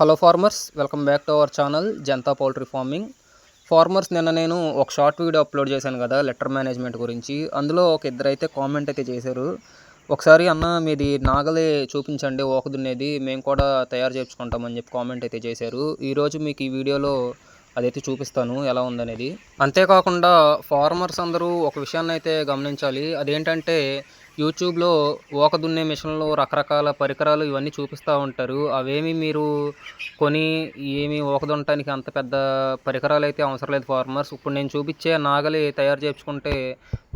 Hello farmers welcome back to our channel Janata poultry farming. Farmers నిన్న నేను ఒక short video upload చేశాను కదా లెటర్ మేనేజ్మెంట్ గురించి. అందులో ఒక ఇద్దరు అయితే కామెంట్ అయితే చేశారు. ఒకసారి అన్న మీది నాగలే చూపించండి ఓకదున్నేది మేము కూడా తయారు చేయించుకుంటామని చెప్పి కామెంట్ అయితే చేశారు. ఈరోజు మీకు ఈ వీడియోలో అదైతే చూపిస్తాను ఎలా ఉందనేది. అంతేకాకుండా ఫార్మర్స్ అందరూ ఒక విషయాన్ని అయితే గమనించాలి. అదేంటంటే యూట్యూబ్లో ఓక దున్నే మిషన్లు రకరకాల పరికరాలు ఇవన్నీ చూపిస్తూ ఉంటారు. అవేమి మీరు కొని ఏమి ఓక దున్నటానికి అంత పెద్ద పరికరాలు అయితే అవసరం లేదు ఫార్మర్స్. ఇప్పుడు నేను చూపించే నాగలి తయారు చేసుకుంటే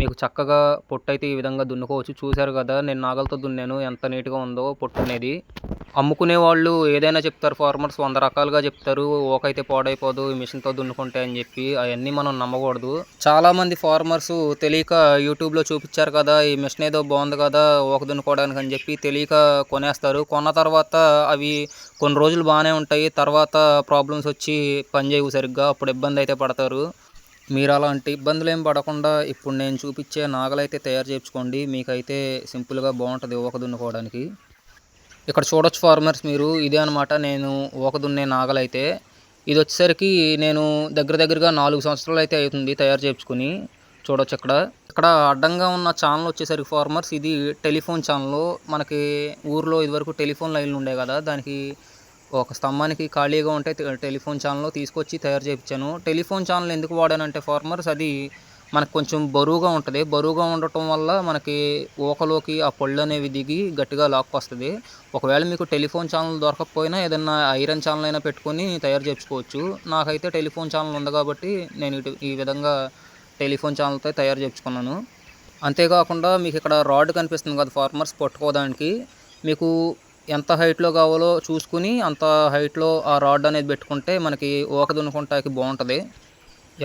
మీకు చక్కగా పొట్టు అయితే ఈ విధంగా దున్నుకోవచ్చు. చూశారు కదా నేను నాగలతో దున్నాను. ఎంత నీట్గా ఉందో పొట్టు అనేది. అమ్ముకునే వాళ్ళు ఏదైనా చెప్తారు ఫార్మర్స్ వంద రకాలుగా చెప్తారు ఓకైతే పాడైపోదు ఈ మిషన్తో దున్నుకుంటే అని చెప్పి అవన్నీ మనం నమ్మకూడదు. చాలామంది ఫార్మర్స్ తెలియక యూట్యూబ్లో చూపించారు కదా ఈ మిషన్ ఏదో బాగుంది కదా ఓక దున్నుకోవడానికి అని చెప్పి తెలియక కొనేస్తారు. కొన్న తర్వాత అవి కొన్ని రోజులు బాగానే ఉంటాయి తర్వాత ప్రాబ్లమ్స్ వచ్చి పనిచేయవు సరిగ్గా అప్పుడు ఇబ్బంది అయితే పడతారు. మీరు అలాంటి ఇబ్బందులు ఏం పడకుండా ఇప్పుడు నేను చూపించే నాగలైతే తయారు చేయించుకోండి మీకైతే సింపుల్గా బాగుంటుంది ఓక దున్నుకోవడానికి. ఇక్కడ చూడొచ్చు ఫార్మర్స్ మీరు. ఇదే అనమాట నేను ఓకదున్నే నాగలైతే. ఇది వచ్చేసరికి నేను దగ్గర దగ్గరగా నాలుగు సంవత్సరాలు అయితే అవుతుంది తయారు చేయించుకుని చూడొచ్చు ఇక్కడ. ఇక్కడ అడ్డంగా ఉన్న ఛానల్ వచ్చేసరికి ఫార్మర్స్ ఇది టెలిఫోన్ ఛానల్. మనకి ఊర్లో ఇదివరకు టెలిఫోన్ లైన్లు ఉండే కదా దానికి ఒక స్తంభానికి ఖాళీగా ఉంటే టెలిఫోన్ ఛానల్ తీసుకొచ్చి తయారు చేయించాను. టెలిఫోన్ ఛానల్ ఎందుకు వాడానంటే ఫార్మర్స్ అది మనకు కొంచెం బరువుగా ఉంటుంది. బరువుగా ఉండటం వల్ల మనకి ఊకలోకి ఆ పళ్ళు అనేవి దిగి గట్టిగా లాక్కొస్తుంది. ఒకవేళ మీకు టెలిఫోన్ ఛానల్ దొరకకపోయినా ఏదైనా ఐరన్ ఛానల్ అయినా పెట్టుకొని తయారు చేయించుకోవచ్చు. నాకైతే టెలిఫోన్ ఛానల్ ఉంది కాబట్టి నేను ఇటు ఈ విధంగా టెలిఫోన్ ఛానల్తో తయారు చేయించుకున్నాను. అంతేకాకుండా మీకు ఇక్కడ రాడ్ కనిపిస్తుంది కదా ఫార్మర్స్ పట్టుకోవడానికి. మీకు ఎంత హైట్లో కావాలో చూసుకుని అంత హైట్లో ఆ రాడ్ అనేది పెట్టుకుంటే మనకి ఓక దున్నుకుంటానికి బాగుంటుంది.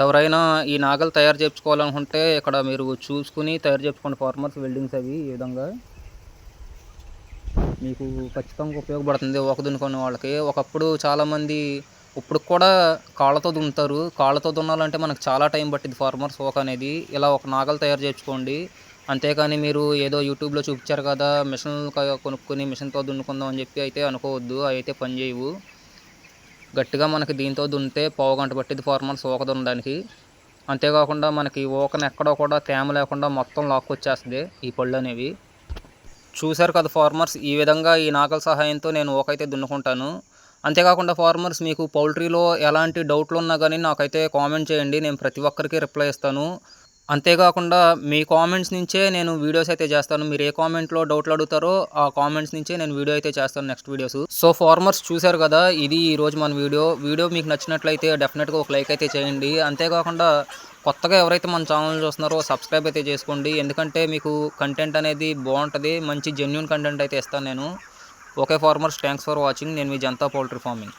ఎవరైనా ఈ నాగలు తయారు చేయించుకోవాలనుకుంటే ఇక్కడ మీరు చూసుకుని తయారు చేసుకోండి ఫార్మర్స్ వెల్డింగ్స్ అవి ఈ విధంగా మీకు ఖచ్చితంగా ఉపయోగపడుతుంది. ఒక దున్నుకునే వాళ్ళకి ఒకప్పుడు చాలామంది ఇప్పుడు కూడా కాళ్ళతో దున్నుతారు. కాళ్ళతో దున్నాలంటే మనకు చాలా టైం పట్టింది ఫార్మర్స్ ఓక అనేది. ఇలా ఒక నాగలు తయారు చేసుకోండి అంతేకాని మీరు ఏదో యూట్యూబ్లో చూపించారు కదా మిషన్ కొనుక్కొని మిషన్తో దున్నుకుందాం అని చెప్పి అయితే అనుకోవద్దు. అవి అయితే పని చేయవు. గట్టిగా మనకి దీంతో దున్నితే పావు గంట పట్టింది ఫార్మర్స్ ఊక దున్నడానికి అంతేకాకుండా మనకి ఊకను ఎక్కడో కూడా తేమ లేకుండా మొత్తం లాక్కొచ్చేస్తుంది ఈ పళ్ళు అనేవి. చూశారు కదా ఫార్మర్స్ ఈ విధంగా ఈ నాగల సహాయంతో నేను ఊకైతే దున్నుకుంటాను. అంతేకాకుండా ఫార్మర్స్ మీకు పౌల్ట్రీలో ఎలాంటి డౌట్లు ఉన్నా కానీ నాకైతే కామెంట్ చేయండి. నేను ప్రతి ఒక్కరికి రిప్లై ఇస్తాను. అంతేకాకుండా మీ కామెంట్స్ నుంచే నేను వీడియోస్ అయితే చేస్తాను. మీరు ఏ కామెంట్లో డౌట్లు అడుగుతారో ఆ కామెంట్స్ నుంచే నేను వీడియో అయితే చేస్తాను నెక్స్ట్ వీడియోస్ సో ఫార్మర్స్ చూశారు కదా ఇది ఈ రోజు మన వీడియో వీడియో మీకు నచ్చినట్లయితే డెఫినెట్గా ఒక లైక్ అయితే చేయండి. అంతేకాకుండా కొత్తగా ఎవరైతే మన ఛానల్ చూస్తున్నారో సబ్స్క్రైబ్ అయితే చేసుకోండి. ఎందుకంటే మీకు కంటెంట్ అనేది బాగుంటుంది. మంచి జెన్యున్ కంటెంట్ అయితే ఇస్తాను నేను. Okay farmers thanks for watching నేను మీ జనతా పౌల్ట్రీ ఫార్మింగ్